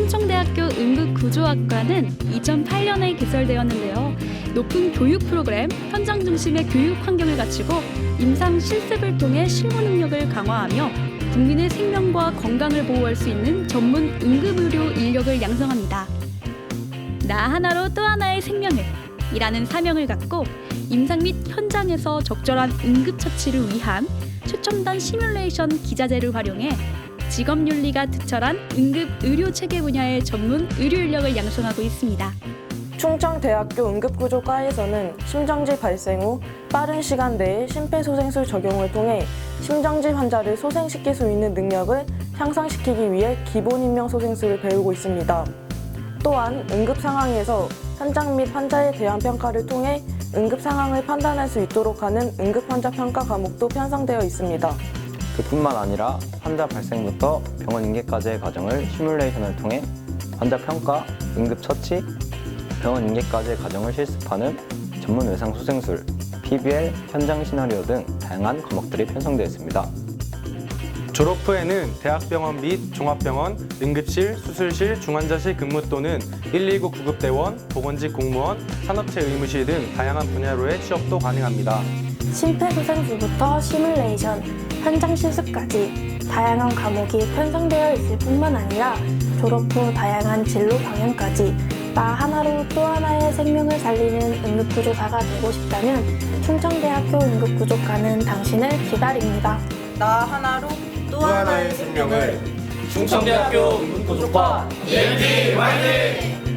충청대학교 응급구조학과는 2008년에 개설되었는데요. 높은 교육 프로그램, 현장 중심의 교육 환경을 갖추고 임상 실습을 통해 실무 능력을 강화하며 국민의 생명과 건강을 보호할 수 있는 전문 응급의료 인력을 양성합니다. 나 하나로 또 하나의 생명을 이라는 사명을 갖고 임상 및 현장에서 적절한 응급처치를 위한 최첨단 시뮬레이션 기자재를 활용해 직업윤리가 특철한 응급 의료 체계 분야의 전문 의료 인력을 양성하고 있습니다. 충청대학교 응급구조과에서는 심정지 발생 후 빠른 시간 내에 심폐소생술 적용을 통해 심정지 환자를 소생시킬 수 있는 능력을 향상시키기 위해 기본 인명 소생술을 배우고 있습니다. 또한 응급 상황에서 현장 및 환자에 대한 평가를 통해 응급 상황을 판단할 수 있도록 하는 응급 환자 평가 과목도 편성되어 있습니다. 그뿐만 아니라 환자 발생부터 병원 인계까지의 과정을 시뮬레이션을 통해 환자 평가, 응급 처치, 병원 인계까지의 과정을 실습하는 전문 외상 수생술, PBL, 현장 시나리오 등 다양한 과목들이 편성되어 있습니다. 졸업 후에는 대학병원 및 종합병원, 응급실, 수술실, 중환자실 근무 또는 119 구급대원, 보건직 공무원, 산업체 의무실 등 다양한 분야로의 취업도 가능합니다. 심폐소생술부터 시뮬레이션, 현장 실습까지 다양한 과목이 편성되어 있을 뿐만 아니라 졸업 후 다양한 진로 방향까지 나 하나로 또 하나의 생명을 살리는 응급구조사가 되고 싶다면 충청대학교 응급구조과는 당신을 기다립니다. 나 하나로 또 하나의 생명을 충청대학교 응급구조과 EMT 화이팅!